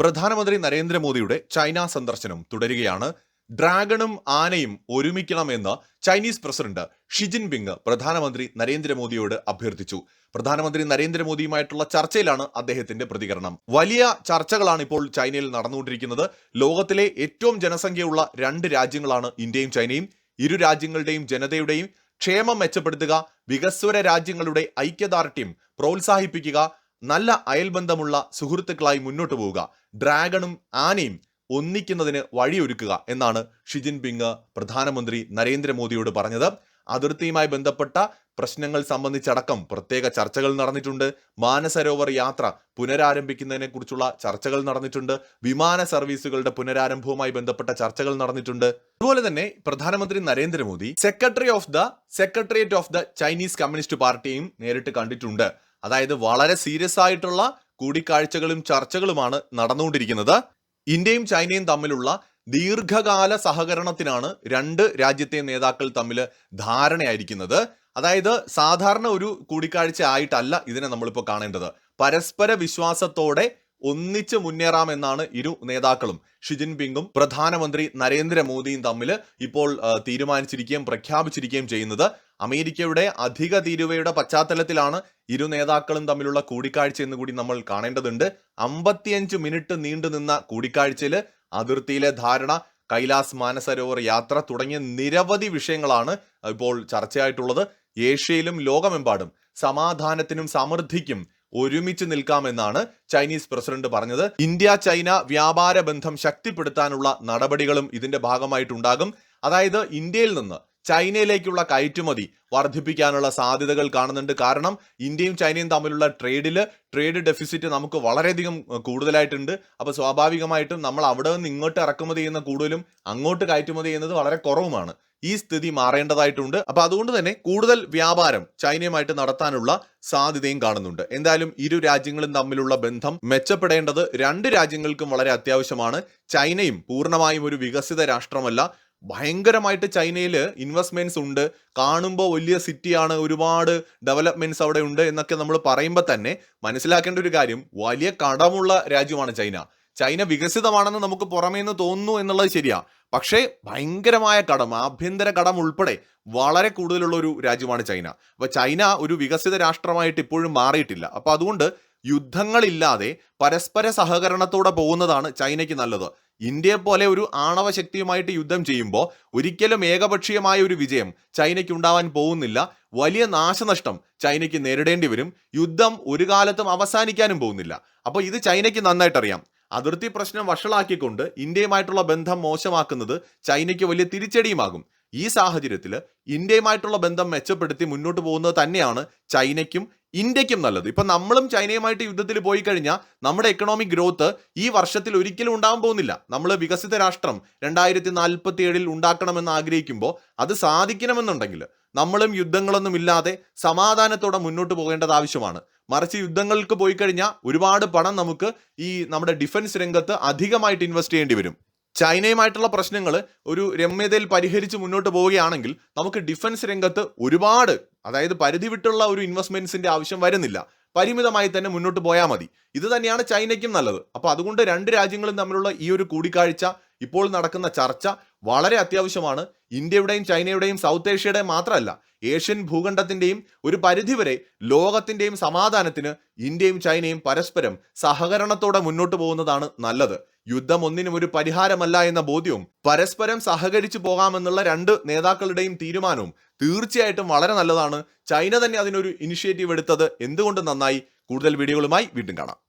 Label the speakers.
Speaker 1: പ്രധാനമന്ത്രി നരേന്ദ്രമോദിയുടെ ചൈന സന്ദർശനം തുടരുകയാണ്. ഡ്രാഗണും ആനയും ഒരുമിക്കണമെന്ന് ചൈനീസ് പ്രസിഡന്റ് ഷി ജിൻപിങ് പ്രധാനമന്ത്രി നരേന്ദ്രമോദിയോട് അഭ്യർത്ഥിച്ചു. പ്രധാനമന്ത്രി നരേന്ദ്രമോദിയുമായിട്ടുള്ള ചർച്ചയിലാണ് അദ്ദേഹത്തിന്റെ പ്രതികരണം. വലിയ ചർച്ചകളാണ് ഇപ്പോൾ ചൈനയിൽ നടന്നുകൊണ്ടിരിക്കുന്നത്. ലോകത്തിലെ ഏറ്റവും ജനസംഖ്യയുള്ള രണ്ട് രാജ്യങ്ങളാണ് ഇന്ത്യയും ചൈനയും. ഇരു രാജ്യങ്ങളുടെയും ജനതയുടെയും ക്ഷേമം മെച്ചപ്പെടുത്തുക വികസ്വര രാജ്യങ്ങളുടെ ഐക്യദാർഢ്യം പ്രോത്സാഹിപ്പിക്കുക നല്ല അയൽബന്ധമുള്ള സുഹൃത്തുക്കളായി മുന്നോട്ട് പോവുക. ഡ്രാഗണും ആനയും ഒന്നിക്കുന്നതിന് വഴിയൊരുക്കുക എന്നാണ് ഷി ജിൻപിങ് പ്രധാനമന്ത്രി നരേന്ദ്രമോദിയോട് പറഞ്ഞത്. അതിർത്തിയുമായി ബന്ധപ്പെട്ട പ്രശ്നങ്ങൾ സംബന്ധിച്ചടക്കം പ്രത്യേക ചർച്ചകൾ നടന്നിട്ടുണ്ട്. മാനസരോവർ യാത്ര പുനരാരംഭിക്കുന്നതിനെ കുറിച്ചുള്ള ചർച്ചകൾ നടന്നിട്ടുണ്ട്. വിമാന സർവീസുകളുടെ പുനരാരംഭവുമായി ബന്ധപ്പെട്ട ചർച്ചകൾ നടന്നിട്ടുണ്ട്. അതുപോലെ തന്നെ പ്രധാനമന്ത്രി Narendra Modi secretary of the secretariat of the Chinese communist പാർട്ടിയും നേരിട്ട് കണ്ടിട്ടുണ്ട്. അതായത് വളരെ സീരിയസ് ആയിട്ടുള്ള കൂടിക്കാഴ്ചകളും ചർച്ചകളുമാണ് നടന്നുകൊണ്ടിരിക്കുന്നത്. ഇന്ത്യയും ചൈനയും തമ്മിലുള്ള ദീർഘകാല സഹകരണത്തിനാണ് രണ്ട് രാജ്യത്തെ നേതാക്കൾ തമ്മിൽ ധാരണയായിരിക്കുന്നത്. അതായത് സാധാരണ ഒരു കൂടിക്കാഴ്ച ആയിട്ടല്ല ഇതിനെ നമ്മളിപ്പോൾ കാണേണ്ടത്. പരസ്പര വിശ്വാസത്തോടെ ഒന്നിച്ച് മുന്നേറാമെന്നാണ് ഇരു നേതാക്കളും. ഷി ജിൻപിങ്ങും പ്രധാനമന്ത്രി നരേന്ദ്രമോദിയും തമ്മിൽ ഇപ്പോൾ തീരുമാനിച്ചിരിക്കുകയും പ്രഖ്യാപിച്ചിരിക്കുകയും ചെയ്യുന്നത്. അമേരിക്കയുടെ അധിക തീരുവയുടെ പശ്ചാത്തലത്തിലാണ് ഇരു നേതാക്കളും തമ്മിലുള്ള കൂടിക്കാഴ്ച എന്ന് കൂടി നമ്മൾ കാണേണ്ടതുണ്ട്. അമ്പത്തിയഞ്ച് മിനിറ്റ് നീണ്ടുനിന്ന കൂടിക്കാഴ്ചയിൽ അതിർത്തിയിലെ ധാരണ കൈലാസ് മാനസരോവർ യാത്ര തുടങ്ങിയ നിരവധി വിഷയങ്ങളാണ് ഇപ്പോൾ ചർച്ചയായിട്ടുള്ളത്. ഏഷ്യയിലും ലോകമെമ്പാടും സമാധാനത്തിനും സമൃദ്ധിക്കും ഒരുമിച്ച് നിൽക്കാമെന്നാണ് ചൈനീസ് പ്രസിഡന്റ് പറഞ്ഞത്. ഇന്ത്യ ചൈന വ്യാപാര ബന്ധം ശക്തിപ്പെടുത്താനുള്ള നടപടികളും ഇതിന്റെ ഭാഗമായിട്ടുണ്ടാകും. അതായത് ഇന്ത്യയിൽ നിന്ന് ചൈനയിലേക്കുള്ള കയറ്റുമതി വർദ്ധിപ്പിക്കാനുള്ള സാധ്യതകൾ കാണുന്നുണ്ട്. കാരണം ഇന്ത്യയും ചൈനയും തമ്മിലുള്ള ട്രേഡിൽ ട്രേഡ് ഡെഫിസിറ്റ് നമുക്ക് വളരെയധികം കൂടുതലായിട്ടുണ്ട്. അപ്പോൾ സ്വാഭാവികമായിട്ടും നമ്മൾ അവിടെ നിന്ന് ഇങ്ങോട്ട് ഇറക്കുമതി ചെയ്യുന്ന കൂടുതലും അങ്ങോട്ട് കയറ്റുമതി ചെയ്യുന്നത് വളരെ കുറവുമാണ്. ഈ സ്ഥിതി മാറേണ്ടതായിട്ടുണ്ട്. അപ്പോൾ അതുകൊണ്ട് തന്നെ കൂടുതൽ വ്യാപാരം ചൈനയുമായിട്ട് നടത്താനുള്ള സാധ്യതയും കാണുന്നുണ്ട്. എന്തായാലും ഇരു രാജ്യങ്ങളും തമ്മിലുള്ള ബന്ധം മെച്ചപ്പെടേണ്ടത് രണ്ട് രാജ്യങ്ങൾക്കും വളരെ അത്യാവശ്യമാണ്. ചൈനയും പൂർണമായും ഒരു വികസിത രാഷ്ട്രമല്ല. ഭയങ്കരമായിട്ട് ചൈനയിൽ ഇൻവെസ്റ്റ്മെന്റ്സ് ഉണ്ട്. കാണുമ്പോൾ വലിയ സിറ്റിയാണ് ഒരുപാട് ഡെവലപ്മെന്റ്സ് അവിടെ ഉണ്ട് എന്നൊക്കെ നമ്മൾ പറയുമ്പോൾ തന്നെ മനസ്സിലാക്കേണ്ട ഒരു കാര്യം വലിയ കടമുള്ള രാജ്യമാണ് ചൈന. ചൈന വികസിതമാണെന്ന് നമുക്ക് പുറമേ നിന്ന് തോന്നുന്നു എന്നുള്ളത് ശരിയാ. പക്ഷേ ഭയങ്കരമായ കടം ആഭ്യന്തര കടം ഉൾപ്പെടെ വളരെ കൂടുതലുള്ള ഒരു രാജ്യമാണ് ചൈന. അപ്പോൾ ചൈന ഒരു വികസിത രാഷ്ട്രമായിട്ട് ഇപ്പോഴും മാറിയിട്ടില്ല. അപ്പോൾ അതുകൊണ്ട് യുദ്ധങ്ങളില്ലാതെ പരസ്പര സഹകരണത്തോടെ പോകുന്നതാണ് ചൈനയ്ക്ക് നല്ലത്. ഇന്ത്യയെ പോലെ ഒരു ആണവ ശക്തിയുമായിട്ട് യുദ്ധം ചെയ്യുമ്പോൾ ഒരിക്കലും ഏകപക്ഷീയമായ ഒരു വിജയം ചൈനയ്ക്ക് ഉണ്ടാവാൻ പോകുന്നില്ല. വലിയ നാശനഷ്ടം ചൈനയ്ക്ക് നേരിടേണ്ടി വരും. യുദ്ധം ഒരു കാലത്തും അവസാനിക്കാനും പോകുന്നില്ല. അപ്പോൾ ഇത് ചൈനയ്ക്ക് നന്നായിട്ടറിയാം. അതിർത്തി പ്രശ്നം വഷളാക്കിക്കൊണ്ട് ഇന്ത്യയുമായിട്ടുള്ള ബന്ധം മോശമാക്കുന്നത് ചൈനയ്ക്ക് വലിയ തിരിച്ചടിയുമാകും. ഈ സാഹചര്യത്തിൽ ഇന്ത്യയുമായിട്ടുള്ള ബന്ധം മെച്ചപ്പെടുത്തി മുന്നോട്ട് പോകുന്നത് തന്നെയാണ് ചൈനയ്ക്കും ഇന്ത്യക്കും നല്ലത്. ഇപ്പൊ നമ്മളും ചൈനയുമായിട്ട് യുദ്ധത്തിൽ പോയി കഴിഞ്ഞാൽ നമ്മുടെ എക്കണോമിക് ഗ്രോത്ത് ഈ വർഷത്തിൽ ഒരിക്കലും ഉണ്ടാകാൻ പോകുന്നില്ല. നമ്മൾ വികസിത രാഷ്ട്രം രണ്ടായിരത്തി നാൽപ്പത്തി ഏഴിൽ ഉണ്ടാക്കണമെന്ന് ആഗ്രഹിക്കുമ്പോൾ അത് സാധിക്കണമെന്നുണ്ടെങ്കിൽ നമ്മളും യുദ്ധങ്ങളൊന്നും ഇല്ലാതെ സമാധാനത്തോടെ മുന്നോട്ട് പോകേണ്ടത് ആവശ്യമാണ്. മറിച്ച് യുദ്ധങ്ങൾക്ക് പോയി കഴിഞ്ഞാൽ ഒരുപാട് പണം നമുക്ക് ഈ നമ്മുടെ ഡിഫൻസ് രംഗത്ത് അധികമായിട്ട് ഇൻവെസ്റ്റ് ചെയ്യേണ്ടി വരും. ചൈനയുമായിട്ടുള്ള പ്രശ്നങ്ങൾ ഒരു രമ്യതയിൽ പരിഹരിച്ച് മുന്നോട്ട് പോവുകയാണെങ്കിൽ നമുക്ക് ഡിഫൻസ് രംഗത്ത് ഒരുപാട് അതായത് പരിധി വിട്ടുള്ള ഒരു ഇൻവെസ്റ്റ്മെന്റ്സിന്റെ ആവശ്യം വരുന്നില്ല. പരിമിതമായി തന്നെ മുന്നോട്ട് പോയാൽ മതി. ഇത് തന്നെയാണ് ചൈനയ്ക്കും നല്ലത്. അപ്പോൾ അതുകൊണ്ട് രണ്ട് രാജ്യങ്ങളും തമ്മിലുള്ള ഈ ഒരു കൂടിക്കാഴ്ച ഇപ്പോൾ നടക്കുന്ന ചർച്ച വളരെ അത്യാവശ്യമാണ്. ഇന്ത്യയുടെയും ചൈനയുടെയും സൗത്ത് ഏഷ്യയുടെയും മാത്രമല്ല ഏഷ്യൻ ഭൂഖണ്ഡത്തിന്റെയും ഒരു പരിധിവരെ ലോകത്തിന്റെയും സമാധാനത്തിന് ഇന്ത്യയും ചൈനയും പരസ്പരം സഹകരണത്തോടെ മുന്നോട്ട് പോകുന്നതാണ് നല്ലത്. യുദ്ധം ഒന്നിനും ഒരു പരിഹാരമല്ല എന്ന ബോധ്യവും പരസ്പരം സഹകരിച്ചു പോകാമെന്നുള്ള രണ്ട് നേതാക്കളുടെയും തീരുമാനവും തീർച്ചയായിട്ടും വളരെ നല്ലതാണ്. ചൈന തന്നെ അതിനൊരു ഇനിഷ്യേറ്റീവ് എടുത്തത്. എന്തുകൊണ്ട്? നന്നായി. കൂടുതൽ വീഡിയോകളുമായി വീണ്ടും കാണാം.